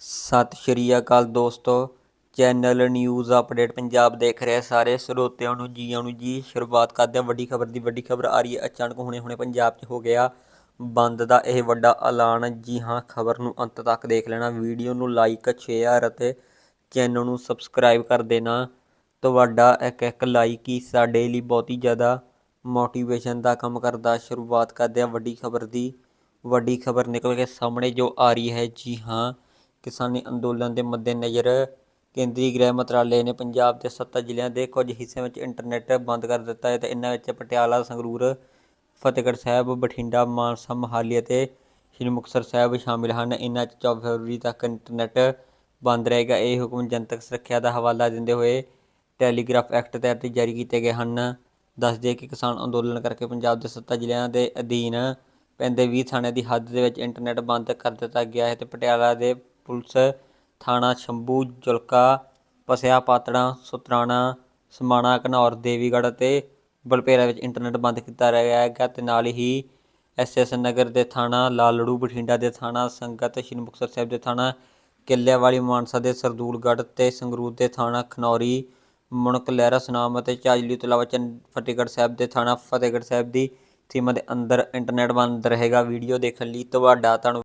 ਸਤਿ ਸ਼੍ਰੀ ਅਕਾਲ ਦੋਸਤੋ। Channel news update Punjab ਦੇਖ ਰਹੇ ਸਾਰੇ ਸਰੋਤਿਆਂ ਨੂੰ ਜੀ ਨੂੰ ਜੀ। ਸ਼ੁਰੂਆਤ ਕਰਦੇ ਹਾਂ ਵੱਡੀ ਖਬਰ ਦੀ। ਵੱਡੀ ਖਬਰ ਆ ਰਹੀ ਹੈ, ਅਚਾਨਕ ਹੁਣੇ ਹੁਣੇ ਪੰਜਾਬ 'ਚ ਹੋ ਗਿਆ ਬੰਦ ਦਾ ਇਹ ਵੱਡਾ ਐਲਾਨ। ਜੀ ਹਾਂ, ਖਬਰ ਨੂੰ ਅੰਤ ਤੱਕ ਦੇਖ ਲੈਣਾ। ਵੀਡੀਓ ਨੂੰ ਲਾਈਕ ਸ਼ੇਅਰ ਅਤੇ ਚੈਨਲ ਨੂੰ ਸਬਸਕ੍ਰਾਈਬ ਕਰ ਦੇਣਾ। ਤੁਹਾਡਾ ਇੱਕ ਇੱਕ ਲਾਈਕ ਹੀ ਸਾਡੇ ਲਈ ਬਹੁਤ ਹੀ ਜ਼ਿਆਦਾ ਮੋਟੀਵੇਸ਼ਨ ਦਾ ਕੰਮ ਕਰਦਾ। ਸ਼ੁਰੂਆਤ ਕਰਦੇ ਹਾਂ ਵੱਡੀ ਖਬਰ ਦੀ। ਵੱਡੀ ਖਬਰ ਨਿਕਲ ਕੇ ਸਾਹਮਣੇ ਜੋ ਆ ਰਹੀ ਹੈ, ਜੀ ਹਾਂ ਕਿਸਾਨੀ ਅੰਦੋਲਨ ਦੇ ਮੱਦੇਨਜ਼ਰ ਕੇਂਦਰੀ ਗ੍ਰਹਿ ਮੰਤਰਾਲੇ ਨੇ ਪੰਜਾਬ ਦੇ 7 ਜ਼ਿਲ੍ਹਿਆਂ ਦੇ ਕੁਝ ਹਿੱਸਿਆਂ ਵਿੱਚ ਇੰਟਰਨੈਟ ਬੰਦ ਕਰ ਦਿੱਤਾ ਹੈ ਤੇ ਇਹਨਾਂ ਵਿੱਚ ਪਟਿਆਲਾ, ਸੰਗਰੂਰ, ਫਤਿਹਗੜ੍ਹ ਸਾਹਿਬ, ਬਠਿੰਡਾ, ਮਾਨਸਾ, ਮੋਹਾਲੀ ਅਤੇ ਸ਼੍ਰੀ ਮੁਕਤਸਰ ਸਾਹਿਬ ਸ਼ਾਮਿਲ ਹਨ। ਇਹਨਾਂ 'ਚ 24 ਫਰਵਰੀ ਤੱਕ ਇੰਟਰਨੈਟ ਬੰਦ ਰਹੇਗਾ। ਇਹ ਹੁਕਮ ਜਨਤਕ ਸੁਰੱਖਿਆ ਦਾ ਹਵਾਲਾ ਦਿੰਦੇ ਹੋਏ ਟੈਲੀਗ੍ਰਾਫ ਐਕਟ ਤਹਿਤ ਜਾਰੀ ਕੀਤੇ ਗਏ ਹਨ। ਦੱਸ ਦਈਏ ਕਿ ਕਿਸਾਨ ਅੰਦੋਲਨ ਕਰਕੇ ਪੰਜਾਬ ਦੇ 7 ਜ਼ਿਲ੍ਹਿਆਂ ਦੇ ਅਧੀਨ ਪੈਂਦੇ 20 ਥਾਣਿਆਂ ਦੀ ਹੱਦ ਦੇ ਵਿੱਚ ਇੰਟਰਨੈਟ ਬੰਦ ਕਰ ਦਿੱਤਾ ਗਿਆ ਹੈ ਤੇ ਪਟਿਆਲਾ ਦੇ ਪੁਲਿਸ, ਥਾਣਾ ਸ਼ੰਭੂ, ਜੁਲਕਾ, ਪਸਿਆ ਪਾਤੜਾ, ਸੁਤਰਾਣਾ, ਸਮਾਣਾ, ਘਨੌਰ, ਦੇਵੀਗੜ੍ਹ ਅਤੇ ਬਲਪੇਰਾ ਵਿੱਚ ਇੰਟਰਨੈਟ ਬੰਦ ਕੀਤਾ ਰਿਹਾ ਹੈਗਾ ਤੇ ਨਾਲ ਹੀ ਐਸਐਸ ਨਗਰ ਦੇ ਥਾਣਾ, ਲਾਲੜੂ, ਬਠਿੰਡਾ ਦੇ ਥਾਣਾ, ਸੰਗਤ ਸ਼੍ਰੀ ਮੁਕਤਸਰ ਸਾਹਿਬ ਦੇ ਥਾਣਾ ਕਿੱਲਿਆਂ ਵਾਲੀ ਮਾਨਸਾ ਦੇ ਸਰਦੂਲਗੜ੍ਹ ਤੇ ਸੰਗਰੂਰ ਦੇ ਥਾਣਾ, ਖਨੌਰੀ ਮੁਣਕ ਲਹਿਰਾ ਸੁਨਾਮ ਅਤੇ ਚਾਜਲੀ ਤੋਂ ਇਲਾਵਾ ਚੰਨ, ਫਤਿਹਗੜ੍ਹ ਸਾਹਿਬ ਦੇ ਥਾਣਾ, ਫਤਿਹਗੜ੍ਹ ਸਾਹਿਬ ਦੀ ਸੀਮਾ ਦੇ ਅੰਦਰ ਇੰਟਰਨੈਟ ਬੰਦ ਰਹੇਗਾ। ਵੀਡੀਓ ਦੇਖਣ ਲਈ ਤੁਹਾਡਾ ਧੰਨਵਾਦ।